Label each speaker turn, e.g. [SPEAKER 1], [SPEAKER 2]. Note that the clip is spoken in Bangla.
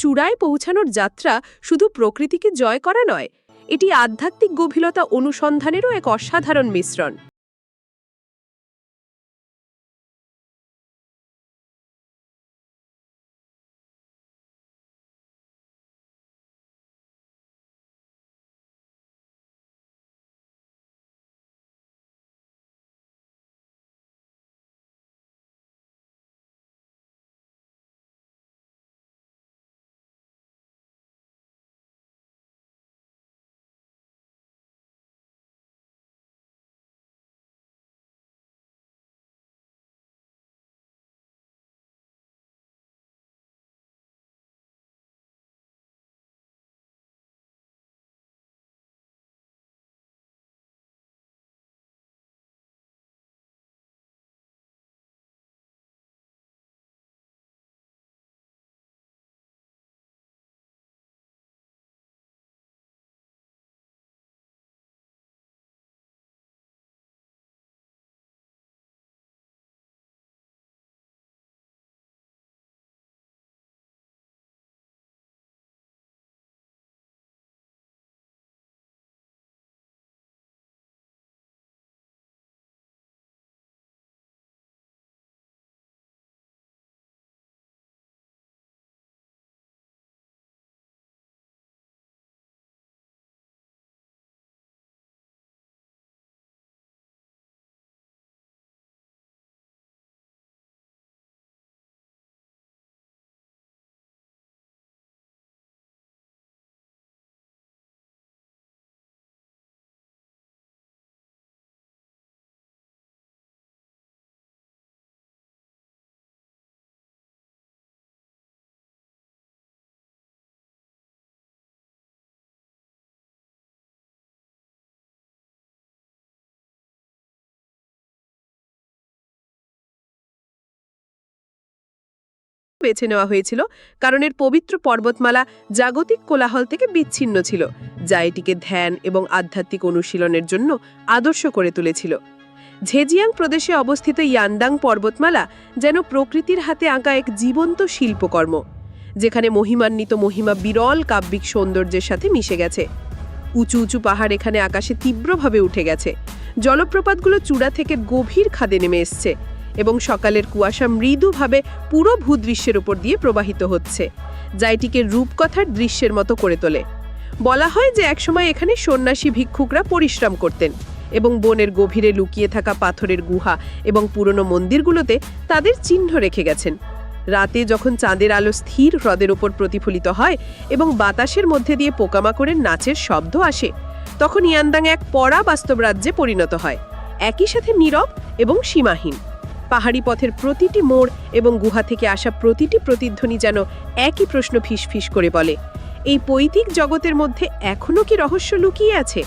[SPEAKER 1] চূড়ায় পৌঁছানোর যাত্রা শুধু প্রকৃতিকে জয় করা নয়, এটি আধ্যাত্মিক গভীরতা অনুসন্ধানেরও এক অসাধারণ মিশ্রণ। বেছে নেওয়া হয়েছিল, কারণ এর পবিত্র পর্বতমালা জাগতিক কোলাহল থেকে বিচ্ছিন্ন ছিল, যা এটিকে ধ্যান এবং আধ্যাত্মিক অনুশীলনের জন্য আদর্শ করে তুলেছিল। ঝেজিয়াং প্রদেশে অবস্থিত ইয়ান্দাং পর্বতমালা যেন প্রকৃতির হাতে আঁকা এক জীবন্ত শিল্পকর্ম, যেখানে মহিমান্বিত মহিমা বিরল কাব্যিক সৌন্দর্যের সাথে মিশে গেছে। উঁচু উঁচু পাহাড় এখানে আকাশে তীব্রভাবে উঠে গেছে। জলপ্রপাতগুলো চূড়া থেকে গভীর খাদে নেমে এসছে। এবং সকালের কুয়াশা মৃদুভাবে পুরো ভূদৃশ্যের উপর দিয়ে প্রবাহিত হচ্ছে, যা এটিকে রূপকথার দৃশ্যের মতো করে তোলে। বলা হয় যে একসময় এখানে সন্ন্যাসী ভিক্ষুকরা পরিশ্রম করতেন এবং বনের গভীরে লুকিয়ে থাকা পাথরের গুহা এবং পুরনো মন্দিরগুলোতে তাদের চিহ্ন রেখে গেছেন। রাতে যখন চাঁদের আলো স্থির হ্রদের ওপর প্রতিফলিত হয় এবং বাতাসের মধ্যে দিয়ে পোকামাকড়ের নাচের শব্দ আসে, তখন ইয়ান্দাং এক পড়া বাস্তব রাজ্যে পরিণত হয়। একই সাথে নীরব এবং সীমাহীন। পাহাড়ি পথের প্রতিটি মোড় এবং গুহা থেকে আসা প্রতিটি প্রতিধ্বনি যেন একই প্রশ্ন ফিসফিস করে বলে। এই পৈতিক জগতের মধ্যে এখনও কি রহস্য লুকিয়ে আছে?